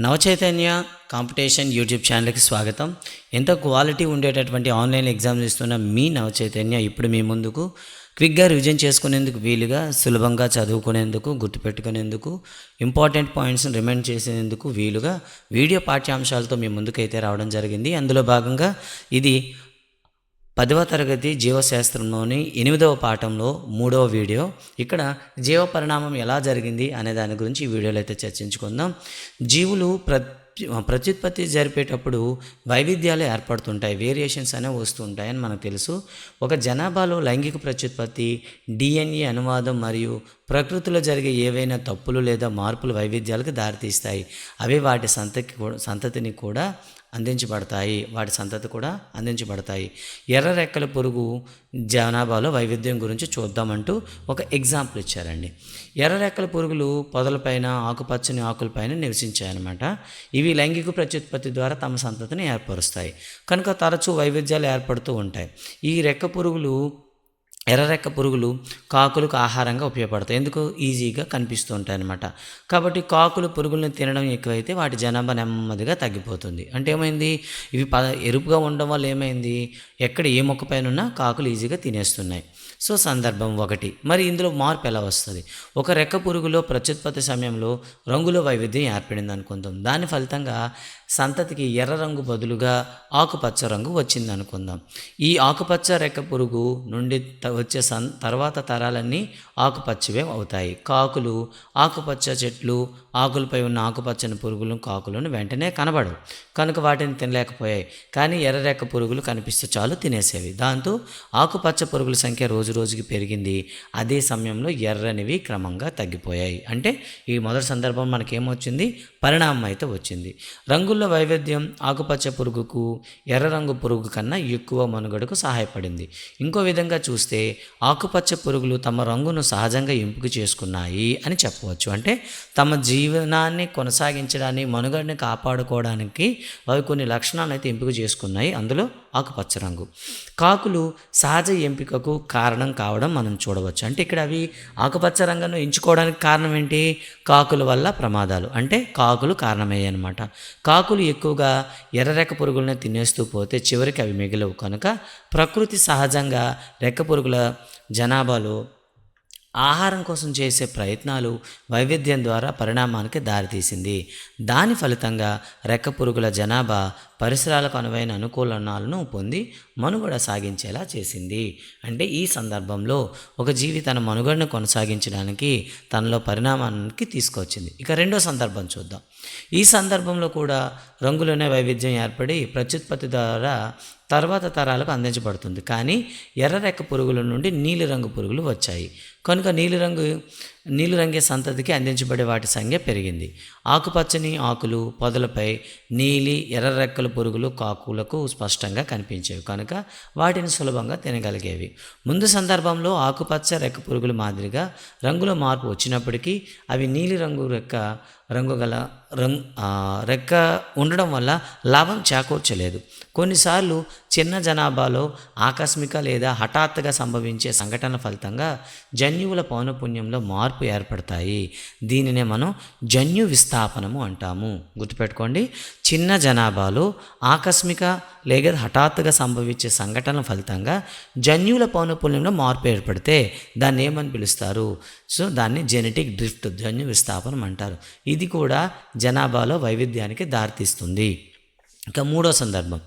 Navachaitanya competition YouTube ఛానల్కి స్వాగతం. ఎంతో క్వాలిటీ ఉండేటటువంటి ఆన్లైన్ ఎగ్జామ్స్ ఇస్తున్న మీ నవచైతన్య ఇప్పుడు మీ ముందుకు. క్విక్గా రివిజన్ చేసుకునేందుకు వీలుగా సులభంగా చదువుకునేందుకు గుర్తుపెట్టుకునేందుకు ఇంపార్టెంట్ పాయింట్స్ని రిమైండ్ చేసేందుకు వీలుగా వీడియో పాఠ్యాంశాలతో మీ ముందుకైతే రావడం జరిగింది. అందులో భాగంగా ఇది పదవ తరగతి జీవశాస్త్రంలోని ఎనిమిదవ పాఠంలో మూడవ వీడియో. ఇక్కడ జీవ పరిణామం ఎలా జరిగింది అనే దాని గురించి ఈ వీడియోలో అయితే చర్చించుకుందాం. జీవులు ప్రతి ప్రత్యుత్పత్తి జరిపేటప్పుడు వైవిధ్యాలు ఏర్పడుతుంటాయి వేరియేషన్స్ అనేవి వస్తుంటాయని మనకు తెలుసు. ఒక జనాభాలో లైంగిక ప్రత్యుత్పత్తి డిఎన్ఏ అనువాదం మరియు ప్రకృతిలో జరిగే ఏవైనా తప్పులు లేదా మార్పులు వైవిధ్యాలకు దారితీస్తాయి. అవి వాటి సంతకి కూడా సంతతిని కూడా అందించబడతాయి. వాటి సంతతి కూడా అందించబడతాయి. ఎర్ర రెక్కల పురుగు జనాభాలో వైవిధ్యం గురించి చూద్దామంటూ ఒక ఎగ్జాంపుల్ ఇచ్చారండి. ఎర్ర రెక్కల పురుగులు పొదలపైన ఆకుపచ్చని ఆకులపైన నివసించాయన్నమాట. ఇవి లైంగిక ప్రత్యుత్పత్తి ద్వారా తమ సంతతిని ఏర్పరుస్తాయి. కనుక తరచూ వైవిధ్యాలు ఏర్పడుతూ ఉంటాయి. ఈ రెక్క పురుగులు ఎర్రరెక్క పురుగులు కాకులకు ఆహారంగా ఉపయోగపడతాయి. ఎందుకు? ఈజీగా కనిపిస్తూ ఉంటాయి అన్నమాట. కాబట్టి కాకులు పురుగులను తినడం ఎక్కువైతే వాటి జనాభా నెమ్మదిగా తగ్గిపోతుంది. అంటే ఏమైంది? ఇవి ప ఎరుపుగా ఉండడం వల్ల ఏమైంది? ఎక్కడ ఏ మొక్క పైన ఉన్నా కాకులు ఈజీగా తినేస్తున్నాయి. సో సందర్భం ఒకటి. మరి ఇందులో మార్పు ఎలా వస్తుంది? ఒక రెక్క పురుగులో ప్రత్యుత్పత్తి సమయంలో రంగులో వైవిధ్యం ఏర్పడింది అనుకుందాం. దాని ఫలితంగా సంతతికి ఎర్ర రంగు బదులుగా ఆకుపచ్చ రంగు వచ్చింది అనుకుందాం. ఈ ఆకుపచ్చ రెక్క పురుగు నుండి వచ్చే సన్ తర్వాత తరాలన్నీ ఆకుపచ్చవే అవుతాయి. కాకులు ఆకుపచ్చ చెట్లు ఆకులపై ఉన్న ఆకుపచ్చని పురుగులు కాకులను వెంటనే కనబడవు. కనుక వాటిని తినలేకపోయాయి. కానీ ఎర్రరెక్క పురుగులు కనిపిస్తే చాలు తినేసేవి. దాంతో ఆకుపచ్చ పురుగుల సంఖ్య రోజు రోజుకి పెరిగింది. అదే సమయంలో ఎర్రనివి క్రమంగా తగ్గిపోయాయి. అంటే ఈ మొదటి సందర్భం మనకేమొచ్చింది? పరిణామం అయితే వచ్చింది. రంగుల్లో వైవిధ్యం ఆకుపచ్చ పురుగుకు ఎర్ర రంగు పురుగు కన్నా ఎక్కువ మనుగడకు సహాయపడింది. ఇంకో విధంగా చూస్తే ఆకుపచ్చ పురుగులు తమ రంగును సహజంగా ఎంపిక చేసుకున్నాయి అని చెప్పవచ్చు. అంటే తమ జీవనాన్ని కొనసాగించడానికి మనుగడని కాపాడుకోవడానికి అవి కొన్ని లక్షణాలను అయితే ఎంపిక చేసుకున్నాయి. అందులో ఆకుపచ్చ రంగు. కాకులు సహజ ఎంపికకు కారణం కావడం మనం చూడవచ్చు. అంటే ఇక్కడ అవి ఆకుపచ్చ రంగును ఎంచుకోవడానికి కారణం ఏంటి? కాకుల వల్ల ప్రమాదాలు. అంటే కాకులు కారణమయ్యాయి అనమాట కాకులు ఎక్కువగా ఎర్రరెక్క పురుగులను తినేస్తూ పోతే చివరికి అవి మిగిలవు. కనుక ప్రకృతి సహజంగా రెక్క పురుగుల జనాభాలో ఆహారం కోసం చేసే ప్రయత్నాలు వైవిధ్యం ద్వారా పరిణామానికి దారితీసింది. దాని ఫలితంగా రెక్క పురుగుల జనాభా పరిసరాలకు అనువైన అనుకూలనాలను పొంది మనుగడ సాగించేలా చేసింది. అంటే ఈ సందర్భంలో ఒక జీవి తన మనుగడను కొనసాగించడానికి తనలో పరిణామానికి తీసుకొచ్చింది. ఇక రెండో సందర్భం చూద్దాం. ఈ సందర్భంలో కూడా రంగులోనే వైవిధ్యం ఏర్పడి ప్రత్యుత్పత్తి ద్వారా తర్వాత తరాలకు అందించబడుతుంది. కానీ ఎర్ర రెక్క పురుగుల నుండి నీలిరంగు పురుగులు వచ్చాయి. కనుక నీలిరంగు నీలిరంగే సంతతికి అందించబడే వాటి సంఖ్య పెరిగింది. ఆకుపచ్చని ఆకులు పొదలపై నీలి ఎర్ర రెక్కల పురుగులు కాకులకు స్పష్టంగా కనిపించేవి. కనుక వాటిని సులభంగా తినగలిగేవి. ముందు సందర్భంలో ఆకుపచ్చ రెక్క పురుగుల మాదిరిగా రంగులో మార్పు వచ్చినప్పటికీ అవి నీలిరంగు రెక్క రంగు గల రంగు రెక్క ఉండడం వల్ల లాభం చేకూర్చలేదు. కొన్నిసార్లు చిన్న జనాభాలో ఆకస్మిక లేదా హఠాత్తుగా సంభవించే సంఘటనల ఫలితంగా జన్యువుల పౌనపుణ్యంలో మార్పు ఏర్పడతాయి. దీనినే మనం జన్యు విస్థాపనము అంటాము. గుర్తుపెట్టుకోండి చిన్న జనాభాలో ఆకస్మిక లేదా హఠాత్తుగా సంభవించే సంఘటనల ఫలితంగా జన్యుల పౌనపుణ్యంలో మార్పు ఏర్పడితే దాన్ని ఏమని పిలుస్తారు? సో దాన్ని జెనెటిక్ డ్రిఫ్ట్ జన్యు విస్థాపనం అంటారు. ఇది కూడా జనాభాలో వైవిధ్యానికి దారితీస్తుంది. ఇక మూడో సందర్భం.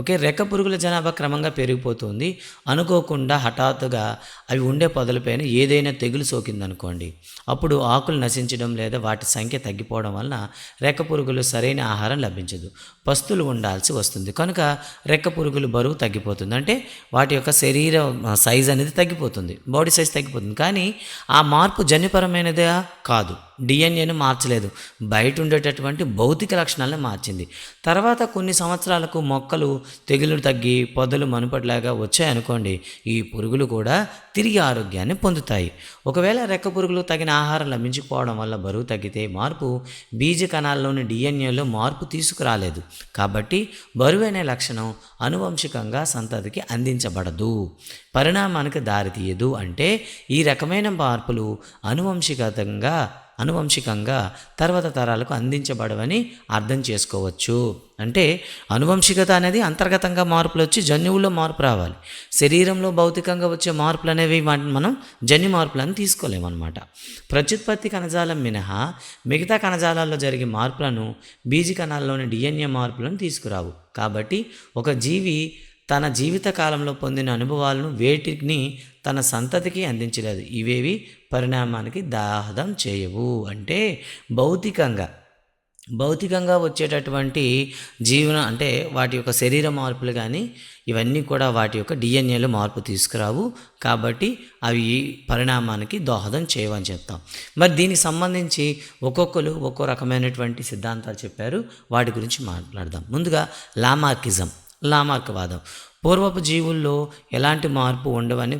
ఓకే రెక్క పురుగుల జనాభా క్రమంగా పెరిగిపోతుంది. అనుకోకుండా హఠాత్తుగా అవి ఉండే పొదలపైన ఏదైనా తెగులు సోకిందనుకోండి. అప్పుడు ఆకులు నశించడం లేదా వాటి సంఖ్య తగ్గిపోవడం వలన రెక్క పురుగులు సరైన ఆహారం లభించదు. పస్తులు ఉండాల్సి వస్తుంది. కనుక రెక్క పురుగులు బరువు తగ్గిపోతుంది. అంటే వాటి యొక్క శరీర సైజ్ అనేది తగ్గిపోతుంది. బాడీ సైజ్ తగ్గిపోతుంది. కానీ ఆ మార్పు జన్యుపరమైనదే? కాదు. డిఎన్ఏను మార్చలేదు. బయట ఉండేటటువంటి భౌతిక లక్షణాలను మార్చింది. తర్వాత కొన్ని సంవత్సరాలకు మొక్కలు తెగులు తగ్గి పొదలు మనుపటిలాగా వచ్చాయనుకోండి ఈ పురుగులు కూడా తిరిగి ఆరోగ్యాన్ని పొందుతాయి. ఒకవేళ రెక్క పురుగులు తగిన ఆహారం లభించకపోవడం వల్ల బరువు తగ్గితే మార్పు బీజ కణాల్లోని డిఎన్ఏలో మార్పు తీసుకురాలేదు. కాబట్టి బరువు అనే లక్షణం అనువంశికంగా సంతతికి అందించబడదు. పరిణామానికి దారితీయదు అంటే ఈ రకమైన మార్పులు అనువంశికంగా అనువంశికంగా తర్వాత తరాలకు అందించబడవని అర్థం చేసుకోవచ్చు. అంటే అనువంశికత అనేది అంతర్గతంగా మార్పులు వచ్చి జన్యువుల్లో మార్పు రావాలి. శరీరంలో భౌతికంగా వచ్చే మార్పులు అనేవి వాటిని మనం జన్యు మార్పులను తీసుకోలేమన్నమాట. ప్రత్యుత్పత్తి కణజాలం మినహా మిగతా కణజాలాల్లో జరిగే మార్పులను బీజ కణాల్లోని డిఎన్ఏ మార్పులను తీసుకురావు. కాబట్టి ఒక జీవి తన జీవితకాలంలో పొందిన అనుభవాలను వేటిని తన సంతతికి అందించలేదు. ఇవేవి పరిణామానికి దాహదం చేయవు. అంటే భౌతికంగా భౌతికంగా వచ్చేటటువంటి జీవన అంటే వాటి యొక్క శరీర మార్పులు కానీ ఇవన్నీ కూడా వాటి యొక్క డిఎన్ఏలో మార్పు తీసుకురావు. కాబట్టి అవి పరిణామానికి దోహదం చేయవని చెప్తాం. మరి దీనికి సంబంధించి ఒక్కొక్కరు ఒక్కో రకమైనటువంటి సిద్ధాంతాలు చెప్పారు. వాటి గురించి మాట్లాడదాం. ముందుగా లామార్కిజం. లామార్కవాదం పూర్వపు జీవుల్లో ఎలాంటి మార్పు ఉండవని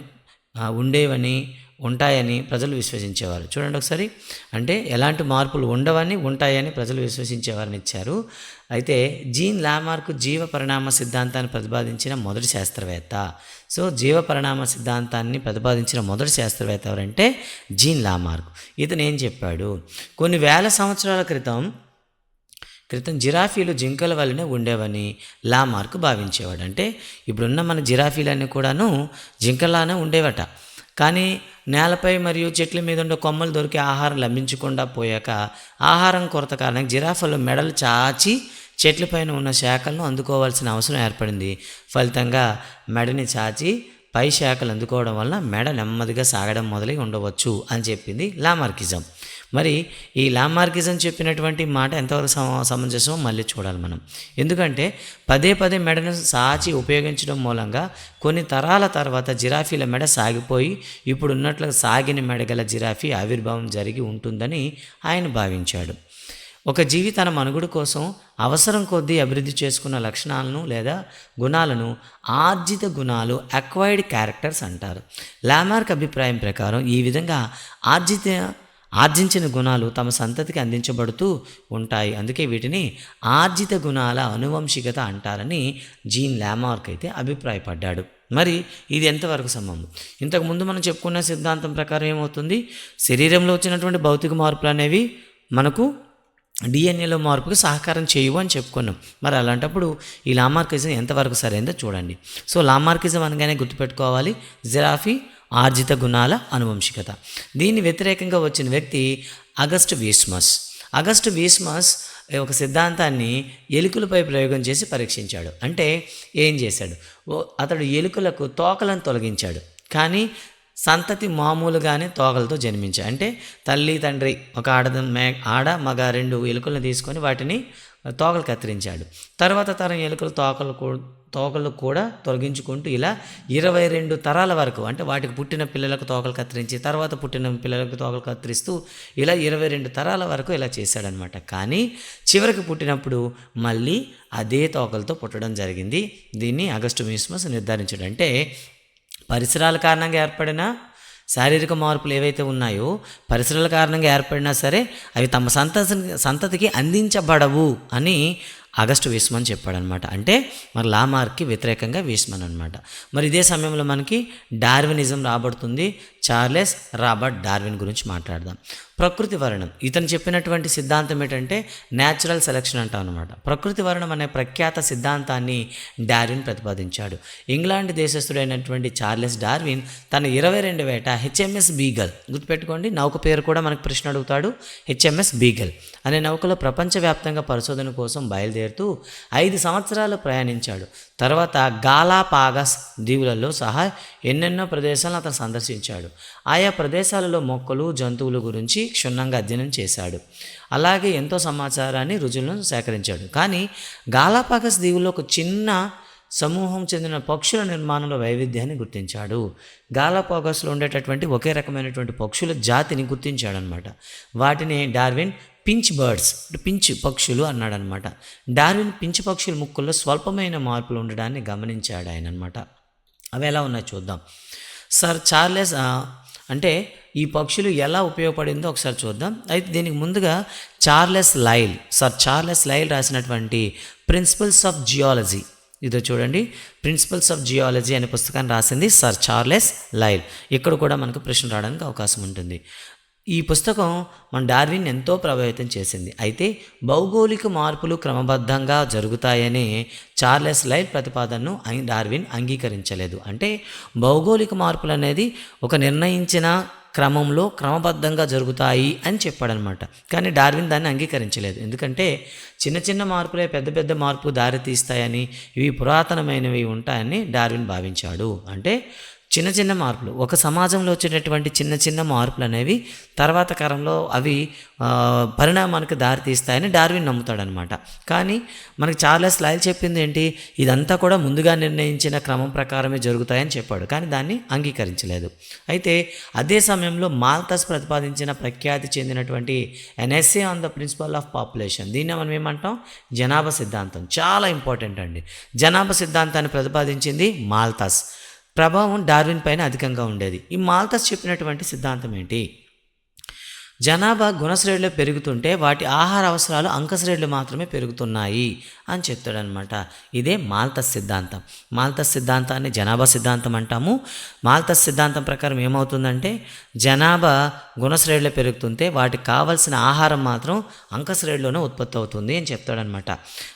ఉండేవని ఉంటాయని ప్రజలు విశ్వసించేవారు. చూడండి ఒకసారి. అంటే ఎలాంటి మార్పులు ఉండవని ఉంటాయని ప్రజలు విశ్వసించేవారని ఇచ్చారు. అయితే జీన్ లామార్క్ జీవ పరిణామ సిద్ధాంతాన్ని ప్రతిపాదించిన మొదటి శాస్త్రవేత్త. సో జీవ పరిణామ సిద్ధాంతాన్ని ప్రతిపాదించిన మొదటి శాస్త్రవేత్త ఎవరంటే జీన్ లామార్క్. ఇతను ఏం చెప్పాడు? కొన్ని వేల సంవత్సరాల క్రితం క్రితం జిరాఫీలు జింకల వల్లనే ఉండేవని లామార్క్ భావించేవాడు. అంటే ఇప్పుడున్న మన జిరాఫీలన్నీ కూడాను జింకలానే ఉండేవట. కానీ నేలపై మరియు చెట్ల మీద ఉండే కొమ్మలు దొరికి ఆహారం లభించకుండా పోయాక ఆహారం కొరత కారణంగా జిరాఫలు మెడలు చాచి చెట్లపైన ఉన్న శాఖలను అందుకోవాల్సిన అవసరం ఏర్పడింది. ఫలితంగా మెడని చాచి పై శాఖలు అందుకోవడం వల్ల మెడ నెమ్మదిగా సాగడం మొదలై ఉండవచ్చు అని చెప్పింది లామార్కిజం మరి ఈ లామార్కిజం చెప్పినటువంటి మాట ఎంతవరకు సమ సమంజసమో మళ్ళీ చూడాలి మనం. ఎందుకంటే పదే పదే మెడను సాచి ఉపయోగించడం మూలంగా కొన్ని తరాల తర్వాత జిరాఫీల మెడ సాగిపోయి ఇప్పుడు ఉన్నట్లుగా సాగిన మెడ గల జిరాఫీ ఆవిర్భావం జరిగి ఉంటుందని ఆయన భావించాడు. ఒక జీవి తన మనుగడ కోసం అవసరం కొద్దీ అభివృద్ధి చేసుకున్న లక్షణాలను లేదా గుణాలను ఆర్జిత గుణాలు అక్వైర్డ్ క్యారెక్టర్స్ అంటారు. లామార్క్ అభిప్రాయం ప్రకారం ఈ విధంగా ఆర్జిత ఆర్జించిన గుణాలు తమ సంతతికి అందించబడుతూ ఉంటాయి. అందుకే వీటిని ఆర్జిత గుణాల అనువంశికత అంటారని జీన్ లామార్క్ అయితే అభిప్రాయపడ్డాడు. మరి ఇది ఎంతవరకు సంబంధం? ఇంతకుముందు మనం చెప్పుకున్న సిద్ధాంతం ప్రకారం ఏమవుతుంది? శరీరంలో వచ్చినటువంటి భౌతిక మార్పులు అనేవి మనకు డిఎన్ఏలో మార్పుకి సహకారం చేయవు అని చెప్పుకున్నాం. మరి అలాంటప్పుడు ఈ లామార్కిజం ఎంతవరకు సరైందో చూడండి. సో లామార్కిజం అనగానే గుర్తుపెట్టుకోవాలి. జిరాఫీ ఆర్జిత గుణాల అనువంశికత. దీన్ని వ్యతిరేకంగా వచ్చిన వ్యక్తి అగస్టు వీస్మస్. అగస్టు వీస్మస్ ఒక సిద్ధాంతాన్ని ఎలుకలపై ప్రయోగం చేసి పరీక్షించాడు. అంటే ఏం చేశాడు? ఓ అతడు ఎలుకలకు తోకలను తొలగించాడు. కానీ సంతతి మామూలుగానే తోకలతో జన్మించాయి అంటే తల్లి తండ్రి ఒక ఆడ మే ఆడ మగ రెండు ఎలుకలను తీసుకొని వాటిని తోకలు కత్తిరించాడు. తర్వాత తరం ఎలుకలు తోకలు తోకలు కూడా తొలగించుకుంటూ ఇలా ఇరవై రెండు తరాల వరకు అంటే వాటికి పుట్టిన పిల్లలకు తోకలు కత్తిరించి తర్వాత పుట్టిన పిల్లలకు తోకలు కత్తిరిస్తూ ఇలా ఇరవై రెండు తరాల వరకు ఇలా చేశాడనమాట కానీ చివరికి పుట్టినప్పుడు మళ్ళీ అదే తోకలతో పుట్టడం జరిగింది. దీన్ని ఆగస్టు మిస్మస్ నిర్ధారించడం. అంటే పరిసరాల కారణంగా ఏర్పడిన శారీరక మార్పులు ఏవైతే ఉన్నాయో పరిసరాల కారణంగా ఏర్పడినా సరే అవి తమ సంతతి సంతతికి అందించబడవు అని ఆగస్టు వీస్మన్ చెప్పాడనమాట. అంటే మరి లామార్క్కి వ్యతిరేకంగా వీస్మన్ అనమాట మరి ఇదే సమయంలో మనకి డార్వినిజం రాబడుతుంది. చార్లెస్ రాబర్ట్ డార్విన్ గురించి మాట్లాడదాం. ప్రకృతి వర్ణం. ఇతను చెప్పినటువంటి సిద్ధాంతం ఏంటంటే న్యాచురల్ సెలక్షన్ అంటాం అనమాట ప్రకృతి వర్ణం అనే ప్రఖ్యాత సిద్ధాంతాన్ని డార్విన్ ప్రతిపాదించాడు. ఇంగ్లాండ్ దేశస్థుడైనటువంటి చార్లెస్ డార్విన్ తన ఇరవై రెండు వేట హెచ్ఎంఎస్ బీగల్ గుర్తుపెట్టుకోండి నౌక పేరు కూడా మనకు ప్రశ్న అడుగుతాడు హెచ్ఎంఎస్ బీగల్ అనే నౌకలో ప్రపంచవ్యాప్తంగా పరిశోధన కోసం బయలుదేరుతూ ఐదు సంవత్సరాలు ప్రయాణించాడు. తర్వాత గాలాపాగస్ దీవులలో సహా ఎన్నెన్నో ప్రదేశాలను అతను సందర్శించాడు. ఆయా ప్రదేశాలలో మొక్కలు జంతువుల గురించి క్షుణ్ణంగా అధ్యయనం చేశాడు. అలాగే ఎంతో సమాచారాన్ని రుజువులను సేకరించాడు. కానీ గాలాపాగస్ దీవుల్లో ఒక చిన్న సమూహం చెందిన పక్షుల నిర్మాణంలో వైవిధ్యాన్ని గుర్తించాడు. గాలాపాగస్లో ఉండేటటువంటి ఒకే రకమైనటువంటి పక్షుల జాతిని గుర్తించాడనమాట వాటిని డార్విన్ పించ్ బర్డ్స్ పించ్ పక్షులు అన్నాడనమాట డార్విన్ పించ్ పక్షుల ముక్కుల్లో స్వల్పమైన మార్పులు ఉండడాన్ని గమనించాడు ఆయన అనమాట అవి ఎలా ఉన్నాయో చూద్దాం. సార్ చార్లెస్ అంటే ఈ పక్షులు ఎలా ఉపయోగపడిందో ఒకసారి చూద్దాం. అయితే దీనికి ముందుగా Charles Lyell sir Charles Lyell రాసినటువంటి ప్రిన్సిపల్స్ ఆఫ్ జియాలజీ. ఇదో చూడండి ప్రిన్సిపల్స్ ఆఫ్ జియాలజీ అనే పుస్తకాన్ని రాసింది సర్ చార్లెస్ లైల్. ఇక్కడ కూడా మనకు ప్రశ్న రావడానికి అవకాశం ఉంటుంది. ఈ పుస్తకం మన డార్విన్ ఎంతో ప్రభావితం చేసింది. అయితే భౌగోళిక మార్పులు క్రమబద్ధంగా జరుగుతాయని చార్లెస్ లైట్ ప్రతిపాదనను డార్విన్ అంగీకరించలేదు. అంటే భౌగోళిక మార్పులు అనేది ఒక నిర్ణయించిన క్రమంలో క్రమబద్ధంగా జరుగుతాయి అని చెప్పాడనమాట. కానీ డార్విన్ దాన్ని అంగీకరించలేదు. ఎందుకంటే చిన్న చిన్న మార్పులే పెద్ద పెద్ద మార్పు దారితీస్తాయని ఇవి పురాతనమైనవి ఉంటాయని డార్విన్ భావించాడు. అంటే చిన్న చిన్న మార్పులు. ఒక సమాజంలో వచ్చేటటువంటి చిన్న చిన్న మార్పులు అనేవి తర్వాత కాలంలో అవి పరిణామానికి దారితీస్తాయని డార్విన్ నమ్ముతాడనమాట. కానీ మనకి చార్లెస్ లైల్ చెప్పింది ఏంటి? ఇదంతా కూడా ముందుగా నిర్ణయించిన క్రమం ప్రకారమే జరుగుతాయని చెప్పాడు. కానీ దాన్ని అంగీకరించలేదు. అయితే అదే సమయంలో మాల్తస్ ప్రతిపాదించిన ప్రఖ్యాతి చెందినటువంటి an essay on the principle of population. దీన్ని మనం ఏమంటాం? జనాభా సిద్ధాంతం. చాలా ఇంపార్టెంట్ అండి. జనాభా సిద్ధాంతాన్ని ప్రతిపాదించింది మాల్తస్. ప్రభావం డార్విన్ పైన అధికంగా ఉండేది. ఈ మాల్తస్ చెప్పినటువంటి సిద్ధాంతం ఏంటి? జనాభా గుణశ్రేణిలో పెరుగుతుంటే వాటి ఆహార అవసరాలు అంకశ్రేణులు మాత్రమే పెరుగుతున్నాయి అని చెప్తాడనమాట ఇదే మాల్తస్ సిద్ధాంతం. మాల్తస్ సిద్ధాంతాన్ని జనాభా సిద్ధాంతం అంటాము. మాల్తస్ సిద్ధాంతం ప్రకారం ఏమవుతుందంటే జనాభా గుణశ్రేణిలో పెరుగుతుంటే వాటికి కావలసిన ఆహారం మాత్రం అంకశ్రేణిలోనే ఉత్పత్తి అవుతుంది అని చెప్తాడనమాట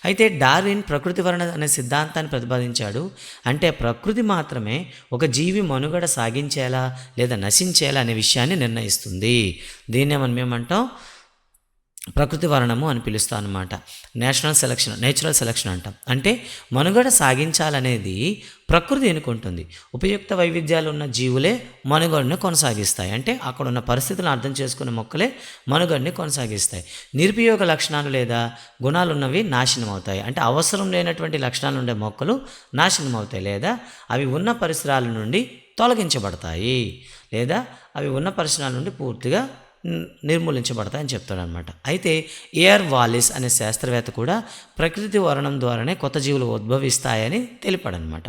అయితే డార్విన్ ప్రకృతి వర్ణ అనే సిద్ధాంతాన్ని ప్రతిపాదించాడు. అంటే ప్రకృతి మాత్రమే ఒక జీవి మనుగడ సాగించేలా లేదా నశించేలా అనే విషయాన్ని నిర్ణయిస్తుంది. దీన్ని మనం ఏమంటాం ప్రకృతి వర్ణము అని పిలుస్తాం అనమాట నేషనల్ సెలక్షన్ నేచురల్ సెలక్షన్ అంటాం. అంటే మనుగడ సాగించాలనేది ప్రకృతి ఎన్నుకుంటుంది. ఉపయుక్త వైవిధ్యాలు ఉన్న జీవులే మనుగడను కొనసాగిస్తాయి. అంటే అక్కడ ఉన్న పరిస్థితులను అర్థం చేసుకునే మొక్కలే మనుగడని కొనసాగిస్తాయి. నిరుపయోగ లక్షణాలు లేదా గుణాలు ఉన్నవి నాశనం అవుతాయి అంటే అవసరం లేనటువంటి లక్షణాలు ఉండే మొక్కలు నాశనం అవుతాయి లేదా అవి ఉన్న పరిసరాల నుండి తొలగించబడతాయి. లేదా అవి ఉన్న పరిసరాల నుండి పూర్తిగా నిర్మూలించబడతాయని చెప్తాడనమాట అయితే ఏఆర్ వాలిస్ అనే శాస్త్రవేత్త కూడా ప్రకృతి వర్ణం ద్వారానే కొత్త జీవులు ఉద్భవిస్తాయని తెలిపాడనమాట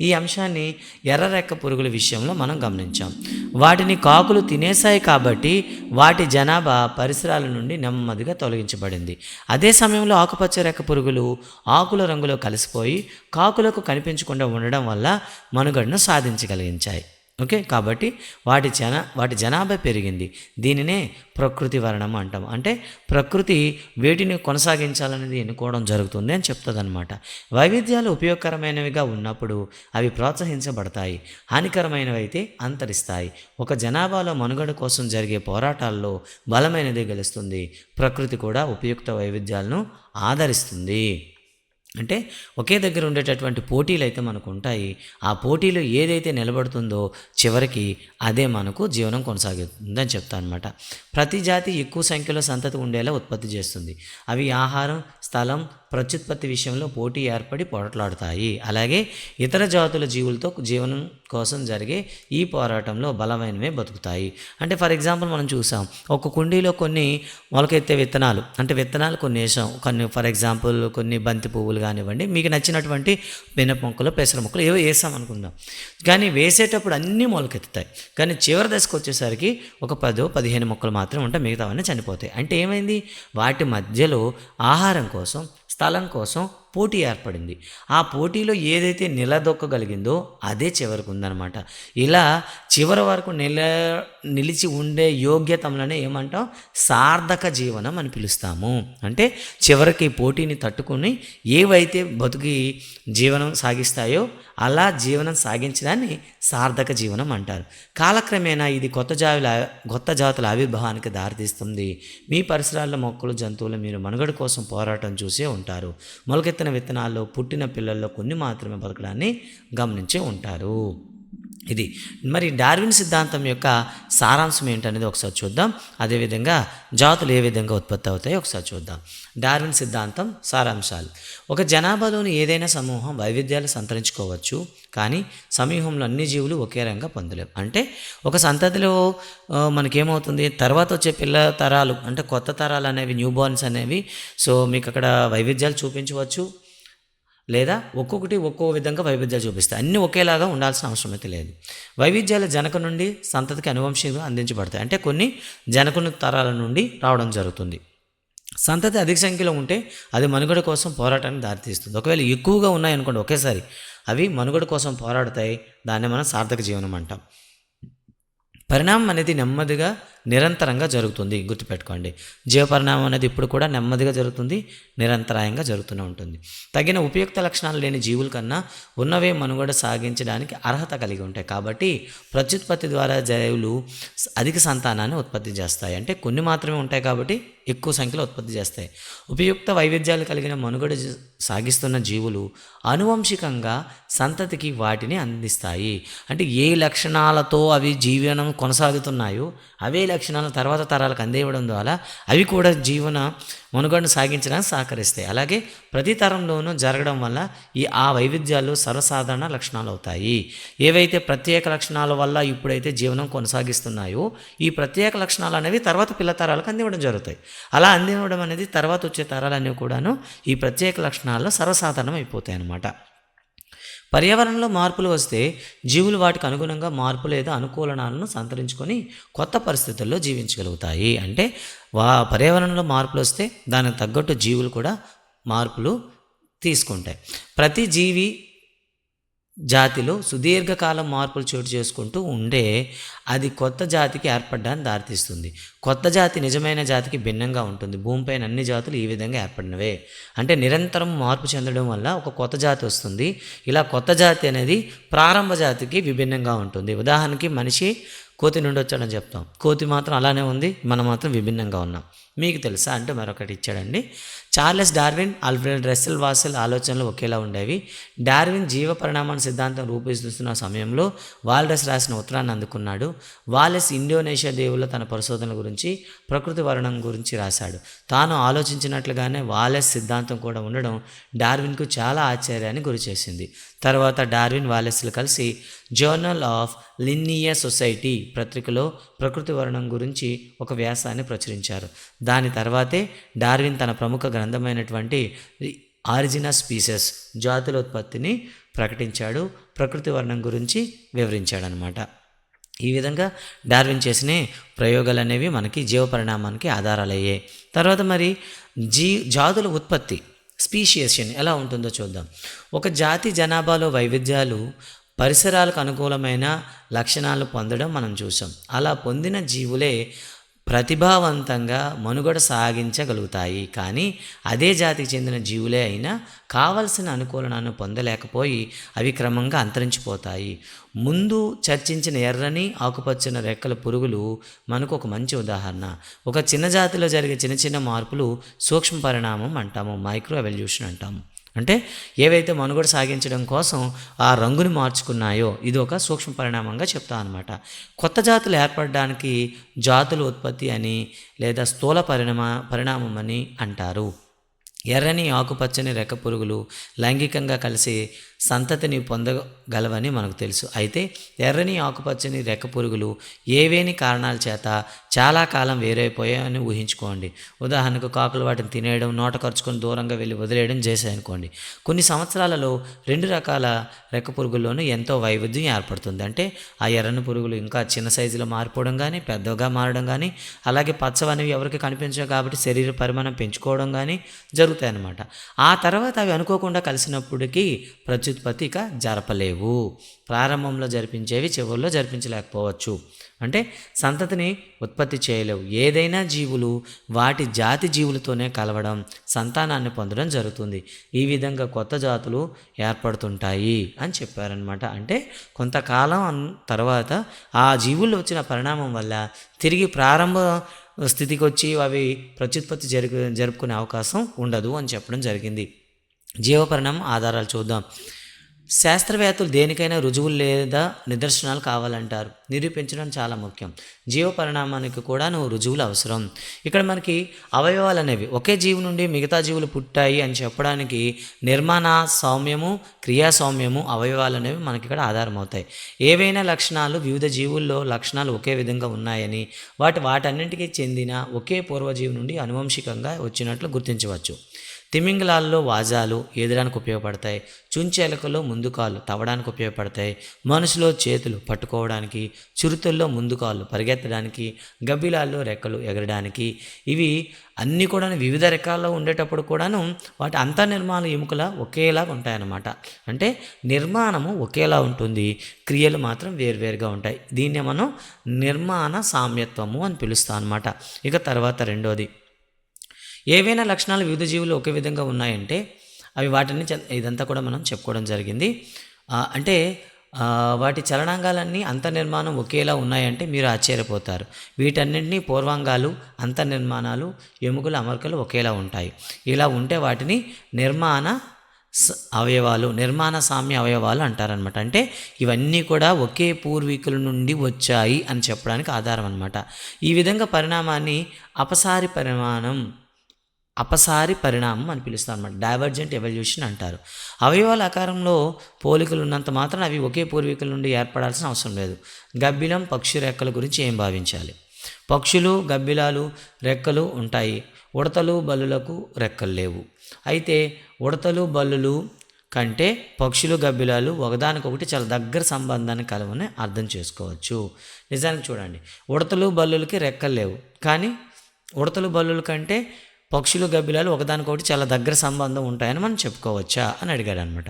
ఈ అంశాన్ని ఎర్రరెక్క పురుగుల విషయంలో మనం గమనించాం. వాటిని కాకులు తినేశాయి కాబట్టి వాటి జనాభా పరిసరాల నుండి నెమ్మదిగా తొలగించబడింది. అదే సమయంలో ఆకుపచ్చ రెక్క పురుగులు ఆకుల రంగులో కలిసిపోయి కాకులకు కనిపించకుండా ఉండడం వల్ల మనుగడను సాధించగలిగించాయి. ఓకే? కాబట్టి వాటి జన వాటి జనాభా పెరిగింది. దీనినే ప్రకృతి వరణం అంటాం. అంటే ప్రకృతి వేటిని కొనసాగించాలనేది ఎన్నుకోవడం జరుగుతుంది అని చెప్తుంది వైవిధ్యాలు ఉపయోగకరమైనవిగా ఉన్నప్పుడు అవి ప్రోత్సహించబడతాయి. హానికరమైనవి అయితే అంతరిస్తాయి. ఒక జనాభాలో మనుగడ కోసం జరిగే పోరాటాల్లో బలమైనది గెలుస్తుంది. ప్రకృతి కూడా ఉపయుక్త వైవిధ్యాలను ఆదరిస్తుంది. అంటే ఒకే దగ్గర ఉండేటటువంటి పోటీలు అయితే మనకు ఉంటాయి ఆ పోటీలో ఏదైతే నిలబడుతుందో చివరికి అదే మనకు జీవనం కొనసాగుతుందని చెప్తా అనమాట ప్రతి జాతి ఎక్కువ సంఖ్యలో సంతతి ఉండేలా ఉత్పత్తి చేస్తుంది. అవి ఆహారం స్థలం ప్రత్యుత్పత్తి విషయంలో పోటీ ఏర్పడి పోరాట్లాడతాయి. అలాగే ఇతర జాతుల జీవులతో జీవనం కోసం జరిగే ఈ పోరాటంలో బలమైనవే బతుకుతాయి. అంటే ఫర్ ఎగ్జాంపుల్ మనం చూసాం ఒక కుండీలో కొన్ని మొలకెత్తే విత్తనాలు అంటే విత్తనాలు కొన్ని వేసాం. కొన్ని ఫర్ ఎగ్జాంపుల్ కొన్ని బంతి పువ్వులు కానివ్వండి మీకు నచ్చినటువంటి మినప మొక్కలు పెసర మొక్కలు ఏవో వేసాం అనుకుందాం. కానీ వేసేటప్పుడు అన్నీ మొలకెత్తుతాయి. కానీ చివరి దశకు వచ్చేసరికి ఒక పదో పదిహేను మొక్కలు మాత్రం ఉంటాయి మిగతావన్నీ చనిపోతాయి. అంటే ఏమైంది? వాటి మధ్యలో ఆహారం కోసం కోసం స్థలం కోసం పోటీ ఏర్పడింది. ఆ పోటీలో ఏదైతే నిలదొక్కగలిగిందో అదే చివరికి ఉందనమాట ఇలా చివరి వరకు నిల నిలిచి ఉండే యోగ్యతములనే ఏమంటాం? సార్థక జీవనం అని పిలుస్తాము. అంటే చివరికి పోటీని తట్టుకుని ఏవైతే బతుకి జీవనం సాగిస్తాయో అలా జీవనం సాగించడాన్ని సార్థక జీవనం అంటారు. కాలక్రమేణా ఇది కొత్త జాతుల కొత్త జాతుల ఆవిర్భావానికి దారితీస్తుంది. మీ పరిసరాల్లో మొక్కలు జంతువులు మీరు మనుగడ కోసం పోరాటం చూసే ఉంటారు. విత్తన విత్తనాల్లో పుట్టిన పిల్లల్లో కొన్ని మాత్రమే బతకడాన్ని గమనించే ఉంటారు. ఇది మరి డార్విన్ సిద్ధాంతం యొక్క సారాంశం ఏంటనేది ఒకసారి చూద్దాం. అదేవిధంగా జాతులు ఏ విధంగా ఉత్పత్తి అవుతాయో ఒకసారి చూద్దాం. డార్విన్ సిద్ధాంతం సారాంశాలు. ఒక జనాభాలోని ఏదైనా సమూహం వైవిధ్యాలు సంతరించుకోవచ్చు. కానీ సమూహంలో అన్ని జీవులు ఒకే రంగా పొందలేవు. అంటే ఒక సంతతిలో మనకేమవుతుంది? తర్వాత వచ్చే పిల్ల తరాలు అంటే కొత్త తరాలు అనేవి న్యూ బోర్న్స్ అనేవి సో మీకు అక్కడ వైవిధ్యాలు చూపించవచ్చు. లేదా ఒక్కొక్కటి ఒక్కో విధంగా వైవిధ్యాలు చూపిస్తాయి. అన్నీ ఒకేలాగా ఉండాల్సిన అవసరం అయితే లేదు. వైవిధ్యాలు జనక నుండి సంతతికి అనువంశంగా అందించబడతాయి. అంటే కొన్ని జనకుని తరాల నుండి రావడం జరుగుతుంది. సంతతి అధిక సంఖ్యలో ఉంటే అది మనుగడ కోసం పోరాటానికి దారితీస్తుంది. ఒకవేళ ఎక్కువగా ఉన్నాయనుకోండి ఒకేసారి అవి మనుగడ కోసం పోరాడతాయి దాన్ని మనం సార్థక జీవనం అంటాం. పరిణామం అనేది నెమ్మదిగా నిరంతరంగా జరుగుతుంది. గుర్తుపెట్టుకోండి. జీవపరిణామం అనేది ఇప్పుడు కూడా నెమ్మదిగా జరుగుతుంది. నిరంతరాయంగా జరుగుతూనే ఉంటుంది. తగిన ఉపయుక్త లక్షణాలు లేని జీవుల కన్నా ఉన్నవే మనుగడ సాగించడానికి అర్హత కలిగి ఉంటాయి. కాబట్టి ప్రత్యుత్పత్తి ద్వారా జీవులు అధిక సంతానాన్ని ఉత్పత్తి చేస్తాయి. అంటే కొన్ని మాత్రమే ఉంటాయి కాబట్టి ఎక్కువ సంఖ్యలో ఉత్పత్తి చేస్తాయి. ఉపయుక్త వైవిధ్యాలు కలిగిన మనుగడ జ- సాగిస్తున్న జీవులు అనువంశికంగా సంతతికి వాటిని అందిస్తాయి. అంటే ఏ లక్షణాలతో అవి జీవనం కొనసాగుతున్నాయో అవే లక్షణాలు తర్వాత తరాలకు అందివ్వడం ద్వారా అవి కూడా జీవన మనుగడను సాగించడానికి సహకరిస్తాయి. అలాగే ప్రతి తరంలోనూ జరగడం వల్ల ఈ ఆ వైవిధ్యాలు సర్వసాధారణ లక్షణాలు అవుతాయి. ఏవైతే ప్రత్యేక లక్షణాల వల్ల ఇప్పుడైతే జీవనం కొనసాగిస్తున్నాయో ఈ ప్రత్యేక లక్షణాలు అనేవి తర్వాత పిల్ల తరాలకు అందివ్వడం జరుగుతాయి. అలా అందివ్వడం అనేది తర్వాత వచ్చే తరాలన్నీ కూడాను ఈ ప్రత్యేక లక్షణాల్లో సర్వసాధారణం అయిపోతాయి అన్నమాట పర్యావరణంలో మార్పులు వస్తే జీవులు వాటికి అనుగుణంగా మార్పు లేదా అనుకూలనాలను సంతరించుకొని కొత్త పరిస్థితుల్లో జీవించగలుగుతాయి. అంటే వా పర్యావరణంలో మార్పులు వస్తే దానికి తగ్గట్టు జీవులు కూడా మార్పులు తీసుకుంటాయి. ప్రతి జీవి జాతిలో సుదీర్ఘకాలం మార్పులు చోటు చేసుకుంటూ ఉండే అది కొత్త జాతికి ఏర్పడడానికి దారితీస్తుంది. కొత్త జాతి నిజమైన జాతికి భిన్నంగా ఉంటుంది. భూమిపైన అన్ని జాతులు ఈ విధంగా ఏర్పడినవే. అంటే నిరంతరం మార్పు చెందడం వల్ల ఒక కొత్త జాతి వస్తుంది. ఇలా కొత్త జాతి అనేది ప్రారంభ జాతికి విభిన్నంగా ఉంటుంది. ఉదాహరణకి మనిషి కోతి నుండి వచ్చాడని చెప్తాం. కోతి మాత్రం అలానే ఉంది. మనం మాత్రం విభిన్నంగా ఉన్నాం. మీకు తెలుసా? అంటే మరొకటి ఇచ్చాడండి. చార్లెస్ డార్విన్ ఆల్ఫ్రెడ్ రెస్సెల్ వాసెల్ ఆలోచనలు ఒకేలా ఉండేవి. డార్విన్ జీవ పరిణామాన సిద్ధాంతం రూపొందిస్తున్న సమయంలో వాల్రస్ రాసిన ఉత్తరాన్ని అందుకున్నాడు. వాలెస్ ఇండోనేషియా దేవుళ్ళ తన పరిశోధనల గురించి ప్రకృతి వర్ణం గురించి రాశాడు. తాను ఆలోచించినట్లుగానే వాలెస్ సిద్ధాంతం కూడా ఉండడం డార్విన్కు చాలా ఆశ్చర్యాన్ని గురిచేసింది తర్వాత డార్విన్ వాలెస్లు కలిసి జర్నల్ ఆఫ్ లిన్నియర్ సొసైటీ పత్రికలో ప్రకృతి వర్ణం గురించి ఒక వ్యాసాన్ని ప్రచురించారు. దాని తర్వాతే డార్విన్ తన ప్రముఖ గ్రంథమైనటువంటి ఆరిజిన్ స్పీసెస్ జాతుల ఉత్పత్తిని ప్రకటించాడు ప్రకృతి వర్ణం గురించి వివరించాడనమాట ఈ విధంగా డార్విన్ చేసిన ప్రయోగాలు అనేవి మనకి జీవ పరిణామానికి ఆధారాలయ్యాయి. తర్వాత మరి జీ జాతుల ఉత్పత్తి స్పీషియేషన్ ఎలా ఉంటుందో చూద్దాం. ఒక జాతి జనాభాలో వైవిధ్యాలు పరిసరాలకు అనుకూలమైన లక్షణాలు పొందడం మనం చూసాం. అలా పొందిన జీవులే ప్రతిభావంతంగా మనుగడ సాగించగలుగుతాయి. కానీ అదే జాతికి చెందిన జీవులే అయినా కావలసిన అనుకూలనాన్ని పొందలేకపోయి అవి క్రమంగా అంతరించిపోతాయి. ముందు చర్చించిన ఎర్రని ఆకుపచ్చని రెక్కల పురుగులు మనకు ఒక మంచి ఉదాహరణ. ఒక చిన్న జాతిలో జరిగే చిన్న చిన్న మార్పులు సూక్ష్మ పరిణామం అంటాము మైక్రో ఎవల్యూషన్ అంటాము. అంటే ఏవైతే మనుగడ సాగించడం కోసం ఆ రంగుని మార్చుకున్నాయో ఇది ఒక సూక్ష్మ పరిణామంగా చెప్తా అనమాట కొత్త జాతులు ఏర్పడడానికి జాతుల ఉత్పత్తి అని లేదా స్థూల పరిణామ పరిణామం అని అంటారు. ఎర్రని ఆకుపచ్చని రెక్క పురుగులు లైంగికంగా కలిసి సంతతిని పొందగలవని మనకు తెలుసు. అయితే ఎర్రని ఆకుపచ్చని రెక్క పురుగులు ఏవేని కారణాల చేత చాలా కాలం వేరైపోయాయని ఊహించుకోండి. ఉదాహరణకు కాకులు వాటిని తినేయడం నోట ఖర్చుకొని దూరంగా వెళ్ళి వదిలేయడం చేశాయనుకోండి. కొన్ని సంవత్సరాలలో రెండు రకాల రెక్క పురుగుల్లోనూ ఎంతో వైవిధ్యం ఏర్పడుతుంది. అంటే ఆ ఎర్రని పురుగులు ఇంకా చిన్న సైజులో మారిపోవడం కానీ పెద్దగా మారడం కానీ అలాగే పచ్చవనేవి ఎవరికి కనిపించవు కాబట్టి శరీర పరిమాణం పెంచుకోవడం కానీ జరుగుతాయి అన్నమాట ఆ తర్వాత అవి అనుకోకుండా కలిసినప్పటికీ ప్రత్యుత్పత్తి ఇక జరపలేవు. ప్రారంభంలో జరిపించేవి చివరిలో జరిపించలేకపోవచ్చు. అంటే సంతతిని ఉత్పత్తి చేయలేవు. ఏదైనా జీవులు వాటి జాతి జీవులతోనే కలవడం సంతానాన్ని పొందడం జరుగుతుంది. ఈ విధంగా కొత్త జాతులు ఏర్పడుతుంటాయి అని చెప్పారనమాట అంటే కొంతకాలం తర్వాత ఆ జీవుల్లో వచ్చిన పరిణామం వల్ల తిరిగి ప్రారంభ స్థితికి వచ్చి అవి ప్రత్యుత్పత్తి జరుగు జరుపుకునే అవకాశం ఉండదు అని చెప్పడం జరిగింది. జీవ పరిణామం ఆధారాలు చూద్దాం. శాస్త్రవేత్తలు దేనికైనా రుజువులు లేదా నిదర్శనాలు కావాలంటారు. నిరూపించడం చాలా ముఖ్యం. జీవ పరిణామానికి కూడా నువ్వు రుజువులు అవసరం. ఇక్కడ మనకి అవయవాలు అనేవి ఒకే జీవి నుండి మిగతా జీవులు పుట్టాయి అని చెప్పడానికి నిర్మాణ సౌమ్యము క్రియాసౌమ్యము అవయవాలు అనేవి మనకి ఇక్కడ ఆధారమవుతాయి. ఏవైనా లక్షణాలు వివిధ జీవుల్లో లక్షణాలు ఒకే విధంగా ఉన్నాయని వాటి వాటన్నింటికీ చెందిన ఒకే పూర్వజీవి నుండి అనువంశికంగా వచ్చినట్లు గుర్తించవచ్చు. తిమింగలాల్లో వాజాలు ఎదడానికి ఉపయోగపడతాయి. చుంచెలకలో ముందు తవ్వడానికి ఉపయోగపడతాయి. మనుషులో చేతులు పట్టుకోవడానికి చిరుతల్లో ముందు కాళ్ళు పరిగెత్తడానికి గబ్బిలాల్లో రెక్కలు ఎగరడానికి ఇవి అన్నీ కూడా వివిధ రకాల్లో ఉండేటప్పుడు కూడాను వాటి అంతర్నిర్మాణ ఎముకల ఒకేలాగా ఉంటాయన్నమాట. అంటే నిర్మాణము ఒకేలా ఉంటుంది. క్రియలు మాత్రం వేర్వేరుగా ఉంటాయి. దీన్నే మనం నిర్మాణ సామ్యత్వము అని పిలుస్తాం అనమాట ఇక తర్వాత రెండోది. ఏవైనా లక్షణాలు వివిధ జీవులు ఒకే విధంగా ఉన్నాయంటే అవి వాటిని ఇదంతా కూడా మనం చెప్పుకోవడం జరిగింది. అంటే వాటి చలనాంగాలన్నీ అంతర్నిర్మాణం ఒకేలా ఉన్నాయంటే మీరు ఆశ్చర్యపోతారు. వీటన్నింటినీ పూర్వాంగాలు అంతర్నిర్మాణాలు ఎముకలు అమరికలు ఒకేలా ఉంటాయి. ఇలా ఉంటే వాటిని నిర్మాణ అవయవాలు నిర్మాణ సామ్య అవయవాలు అంటారనమాట అంటే ఇవన్నీ కూడా ఒకే పూర్వీకుల నుండి వచ్చాయి అని చెప్పడానికి ఆధారం అనమాట ఈ విధంగా పరిణామాన్ని అపసారి పరిమాణం అపసారి పరిణామం అని పిలుస్తాం అనమాట డైవర్జెంట్ ఎవల్యూషన్ అంటారు. అవయవాల ఆకారంలో పోలికలు ఉన్నంత మాత్రం అవి ఒకే పూర్వీకుల నుండి ఏర్పడాల్సిన అవసరం లేదు. గబ్బిలం పక్షి రెక్కల గురించి ఏం భావించాలి? పక్షులు గబ్బిలాలు రెక్కలు ఉంటాయి. ఉడతలు బల్లులకు రెక్కలు లేవు. అయితే ఉడతలు బల్లులు కంటే పక్షులు గబ్బిలాలు ఒకదానికొకటి చాలా దగ్గర సంబంధాన్ని కలవని అర్థం చేసుకోవచ్చు. నిజానికి చూడండి. ఉడతలు బల్లులకి రెక్కలు లేవు. కానీ ఉడతలు బల్లుల కంటే పక్షులు గబ్బిలాలు ఒకదానికొకటి చాలా దగ్గర సంబంధం ఉంటాయని మనం చెప్పుకోవచ్చా అని అడిగాడు అనమాట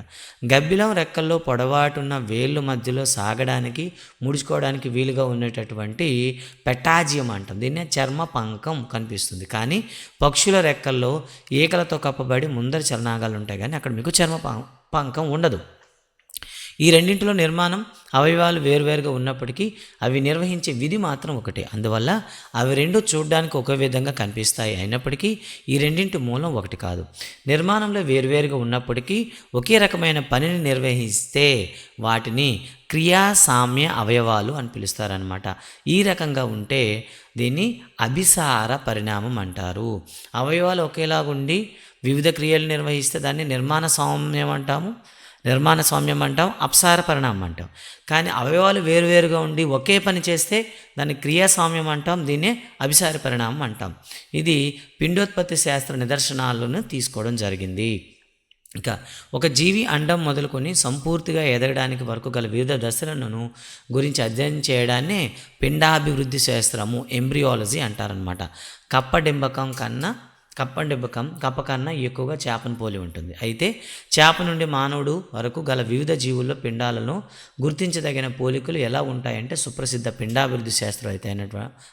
గబ్బిలం రెక్కల్లో పొడవాటున్న వేళ్ళు మధ్యలో సాగడానికి ముడుచుకోవడానికి వీలుగా ఉండేటటువంటి పెటాజియం అంటాం. దీన్నే చర్మ పంకం కనిపిస్తుంది. కానీ పక్షుల రెక్కల్లో ఈకలతో కప్పబడి ముందర చలనాగాలు ఉంటాయి. కానీ అక్కడ మీకు చర్మ పం- పంకం ఉండదు. ఈ రెండింటిలో నిర్మాణం అవయవాలు వేరువేరుగా ఉన్నప్పటికీ అవి నిర్వహించే విధి మాత్రం ఒకటే. అందువల్ల అవి రెండు చూడడానికి ఒకే విధంగా కనిపిస్తాయి అయినప్పటికీ ఈ రెండింటి మూలం ఒకటి కాదు. నిర్మాణంలో వేరువేరుగా ఉన్నప్పటికీ ఒకే రకమైన పనిని నిర్వహిస్తే వాటిని క్రియా సామ్య అవయవాలు అని పిలుస్తారనమాట ఈ రకంగా ఉంటే దీన్ని అభిసార పరిణామం అంటారు. అవయవాలు ఒకేలాగుండి వివిధ క్రియలు నిర్వహిస్తే దాన్ని నిర్మాణ సామ్యం అంటాము. నిర్మాణ స్వామ్యం అంటాం అప్సార పరిణామం అంటాం. కానీ అవయవాలు వేరువేరుగా ఉండి ఒకే పని చేస్తే దాన్ని క్రియాస్వామ్యం అంటాం దీన్నే అభిసార పరిణామం అంటాం. ఇది పిండోత్పత్తి శాస్త్ర నిదర్శనాలను తీసుకోవడం జరిగింది. ఇక ఒక జీవి అండం మొదలుకొని సంపూర్తిగా ఎదగడానికి వరకు గల వివిధ దశలను గురించి అధ్యయనం చేయడాన్నే పిండాభివృద్ధి శాస్త్రము ఎంబ్రియాలజీ అంటారనమాట కప్పడింబకం కన్నా కప్పండిబ్బకం కప్ప కన్నా ఎక్కువగా చేపను పోలి ఉంటుంది. అయితే చేప నుండి మానవుడు వరకు గల వివిధ జీవుల్లో పిండాలను గుర్తించదగిన పోలికలు ఎలా ఉంటాయంటే సుప్రసిద్ధ పిండాభివృద్ధి శాస్త్రం అయితే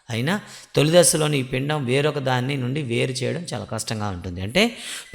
అయినా తొలి దశలోని ఈ పిండం వేరొక దాన్ని నుండి వేరు చేయడం చాలా కష్టంగా ఉంటుంది. అంటే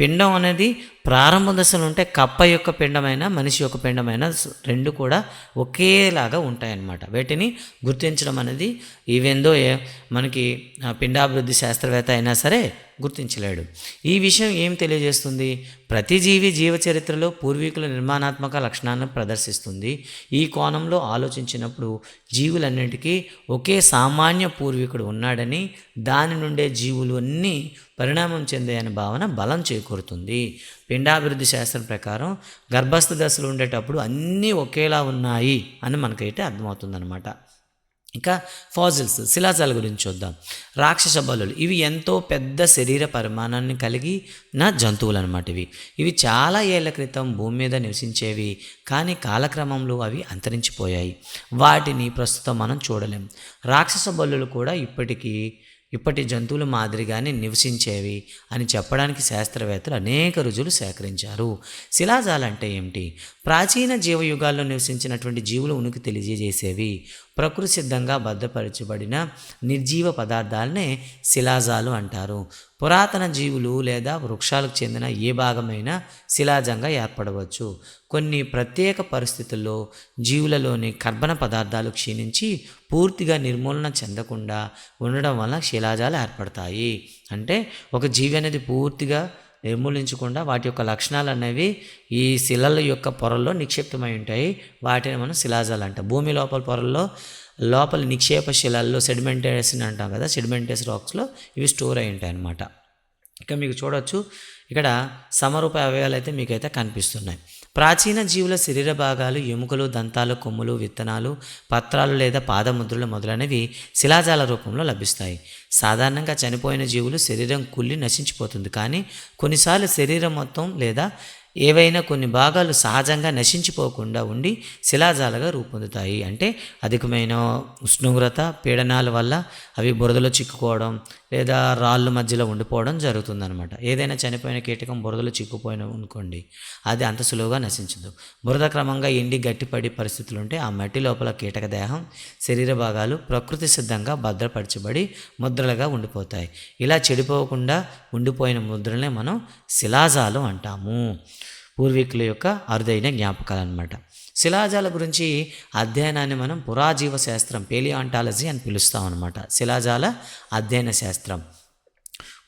పిండం అనేది ప్రారంభ దశలు ఉంటే కప్ప యొక్క పిండమైన మనిషి యొక్క పిండమైన రెండు కూడా ఒకేలాగా ఉంటాయన్నమాట. వీటిని గుర్తించడం అనేది ఈవెందో ఏ- మనకి పిండాభివృద్ధి శాస్త్రవేత్త అయినా సరే గుర్తించలేడు. ఈ విషయం ఏం తెలియజేస్తుంది? ప్రతి జీవి జీవ చరిత్రలో పూర్వీకుల నిర్మాణాత్మక లక్షణాలను ప్రదర్శిస్తుంది. ఈ కోణంలో ఆలోచించినప్పుడు జీవులన్నింటికీ ఒకే సామాన్య పూర్వీకుడు ఉన్నాడని దాని నుండే జీవులు అన్నీ పరిణామం చెందాయని భావన బలం చేకూరుతుంది. పిండాభివృద్ధి శాస్త్రం ప్రకారం గర్భస్థ దశలు ఉండేటప్పుడు అన్నీ ఒకేలా ఉన్నాయి అని మనకైతే అర్థమవుతుందన్నమాట. ఇంకా ఫాజిల్స్ శిలాజాల గురించి చూద్దాం. రాక్షస బలులు ఇవి ఎంతో పెద్ద శరీర పరిమాణాన్ని కలిగిన జంతువులు అనమాట ఇవి. ఇవి చాలా ఏళ్ళ క్రితం భూమి మీద నివసించేవి కానీ కాలక్రమంలో అవి అంతరించిపోయాయి. వాటిని ప్రస్తుతం మనం చూడలేం. రాక్షస బలులు కూడా ఇప్పటికీ ఇప్పటి జంతువుల మాదిరిగానే నివసించేవి అని చెప్పడానికి శాస్త్రవేత్తలు అనేక రుజువులు సేకరించారు. శిలాజాలు అంటే ఏమిటి? ప్రాచీన జీవయుగాల్లో నివసించినటువంటి జీవుల ఉనికి తెలియజేసేవి. ప్రకృతి సిద్ధంగా భద్రపరచబడిన నిర్జీవ పదార్థాలనే శిలాజాలు అంటారు. పురాతన జీవులు లేదా వృక్షాలకు చెందిన ఏ భాగమైన శిలాజంగా ఏర్పడవచ్చు. కొన్ని ప్రత్యేక పరిస్థితుల్లో జీవులలోని కర్బన పదార్థాలు క్షీణించి పూర్తిగా నిర్మూలన చెందకుండా ఉండడం వల్ల శిలాజాలు ఏర్పడతాయి. అంటే ఒక జీవి అనేది పూర్తిగా నిర్మూలించకుండా వాటి యొక్క లక్షణాలు అనేవి ఈ శిలల యొక్క పొరల్లో నిక్షిప్తమై ఉంటాయి. వాటిని మనం శిలాజాలు అంటాం. భూమి లోపల పొరల్లో లోపల నిక్షేప శిలాల్లో సెడిమెంటేషన్ అంటాం కదా సెడిమెంటేస్ రాక్స్లో ఇవి స్టోర్ అయి ఉంటాయి అన్నమాట. ఇక మీకు చూడొచ్చు ఇక్కడ సమరూప అవయవాలు అయితే మీకైతే కనిపిస్తున్నాయి. ప్రాచీన జీవుల శరీర భాగాలు ఎముకలు దంతాలు కొమ్ములు విత్తనాలు పత్రాలు లేదా పాదముద్రలు మొదలైనవి శిలాజాల రూపంలో లభిస్తాయి. సాధారణంగా చనిపోయిన జీవులు శరీరం కుళ్ళి నశించిపోతుంది. కానీ కొన్నిసార్లు శరీరం మొత్తం లేదా ఏవైనా కొన్ని భాగాలు సహజంగా నశించిపోకుండా ఉండి శిలాజాలుగా రూపొందుతాయి. అంటే అధికమైన ఉష్ణోగ్రత పీడనాల వల్ల అవి బురదలో చిక్కుకోవడం లేదా రాళ్ళు మధ్యలో ఉండిపోవడం జరుగుతుందనమాట ఏదైనా చనిపోయిన కీటకం బురదలో చిక్కుపోయిన అనుకోండి అది అంత సులువుగా నశించదు. బురద క్రమంగా ఎండి గట్టిపడి పరిస్థితులు ఉంటే ఆ మట్టి లోపల కీటక దేహం శరీర భాగాలు ప్రకృతి సిద్ధంగా భద్రపరచబడి ముద్రలుగా ఉండిపోతాయి. ఇలా చెడిపోకుండా ఉండిపోయిన ముద్రలనే మనం శిలాజాలు అంటాము. పూర్వీకుల యొక్క అరుదైన జ్ఞాపకాలు అనమాట శిలాజాల గురించి అధ్యయనాన్ని మనం పురాజీవ శాస్త్రం పేలియాంటాలజీ అని పిలుస్తాం అనమాట శిలాజాల అధ్యయన శాస్త్రం.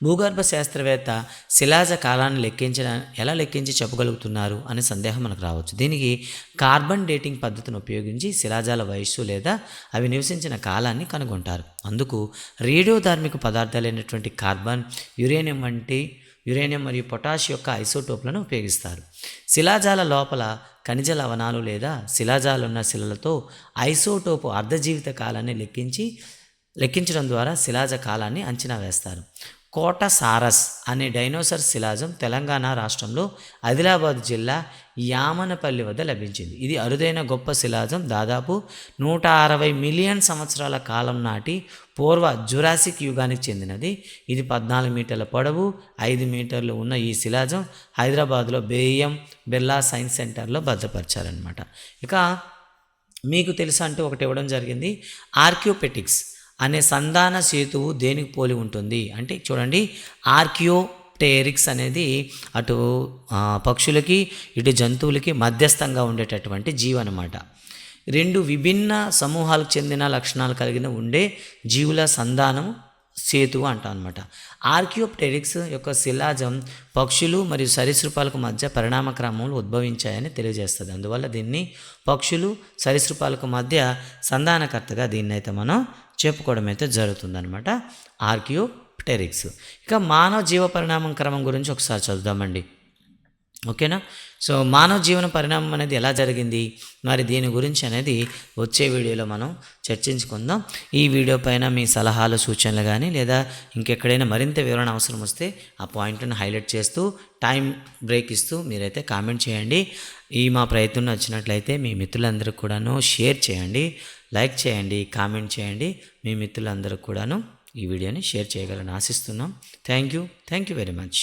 భూగర్భ శాస్త్రవేత్త శిలాజ కాలాన్ని లెక్కించిన ఎలా లెక్కించి చెప్పగలుగుతున్నారు అనే సందేహం మనకు రావచ్చు. దీనికి కార్బన్ డేటింగ్ పద్ధతిని ఉపయోగించి శిలాజాల వయస్సు లేదా అవి నివసించిన కాలాన్ని కనుగొంటారు. అందుకు రేడియోధార్మిక పదార్థాలైనటువంటి కార్బన్ యురేనియం వంటి యురేనియం మరియు పొటాష్ యొక్క ఐసోటోప్లను ఉపయోగిస్తారు. శిలాజాల లోపల ఖనిజ లవణాలు లేదా శిలాజాలున్న శిలలతో ఐసోటోపు అర్ధజీవిత కాలాన్ని లెక్కించి లెక్కించడం ద్వారా శిలాజ కాలాన్ని అంచనా వేస్తారు. కోట సారస్ అనే డైనోసర్ శిలాజం తెలంగాణ రాష్ట్రంలో ఆదిలాబాద్ జిల్లా యామనపల్లి వద్ద లభించింది. ఇది అరుదైన గొప్ప శిలాజం. దాదాపు నూట అరవై మిలియన్ సంవత్సరాల కాలం నాటి పూర్వ జురాసిక్ యుగానికి చెందినది. ఇది పద్నాలుగు మీటర్ల పొడవు ఐదు మీటర్లు ఉన్న ఈ శిలాజం హైదరాబాద్లో బేయం బిర్లా సైన్స్ సెంటర్లో భద్రపరిచారనమాట ఇక మీకు తెలుసా అంటూ ఒకటి ఇవ్వడం జరిగింది. ఆర్కియోపెటిక్స్ అనే సంధాన సేతువు దేనికి పోలి ఉంటుంది? అంటే చూడండి ఆర్కియోప్టెరిక్స్ అనేది అటు పక్షులకి ఇటు జంతువులకి మధ్యస్థంగా ఉండేటటువంటి జీవనమాట. అనమాట రెండు విభిన్న సమూహాలకు చెందిన లక్షణాలు కలిగిన ఉండే జీవుల సంధానం సేతు అంటాం అనమాట ఆర్కియోప్టెరిక్స్ యొక్క శిలాజం పక్షులు మరియు సరీసృపాలకు మధ్య పరిణామ క్రమంలో ఉద్భవించాయని తెలియజేస్తుంది. అందువల్ల దీన్ని పక్షులు సరీసృపాలకు మధ్య సంధానకర్తగా దీన్ని అయితే మనం చెప్పుకోవడం అయితే జరుగుతుందన్నమాట. ఆర్కియోప్టెరిక్స్. ఇక మానవ జీవ పరిణామం క్రమం గురించి ఒకసారి చదువుదామండి. ఓకేనా? సో మానవ జీవన పరిణామం అనేది ఎలా జరిగింది? మరి దీని గురించి అనేది వచ్చే వీడియోలో మనం చర్చించుకుందాం. ఈ వీడియో పైన మీ సలహాలు సూచనలు కానీ లేదా ఇంకెక్కడైనా మరింత వివరణ అవసరం వస్తే ఆ పాయింట్ను హైలైట్ చేస్తూ టైం బ్రేక్ ఇస్తూ మీరైతే కామెంట్ చేయండి. ఈ మా ప్రయత్నం నచ్చినట్లయితే మీ మిత్రులందరికీ కూడాను షేర్ చేయండి లైక్ చేయండి కామెంట్ చేయండి. మీ మిత్రులందరికీ కూడాను ఈ వీడియోని షేర్ చేయగలని ఆశిస్తున్నాం. Thank you. Thank you very much.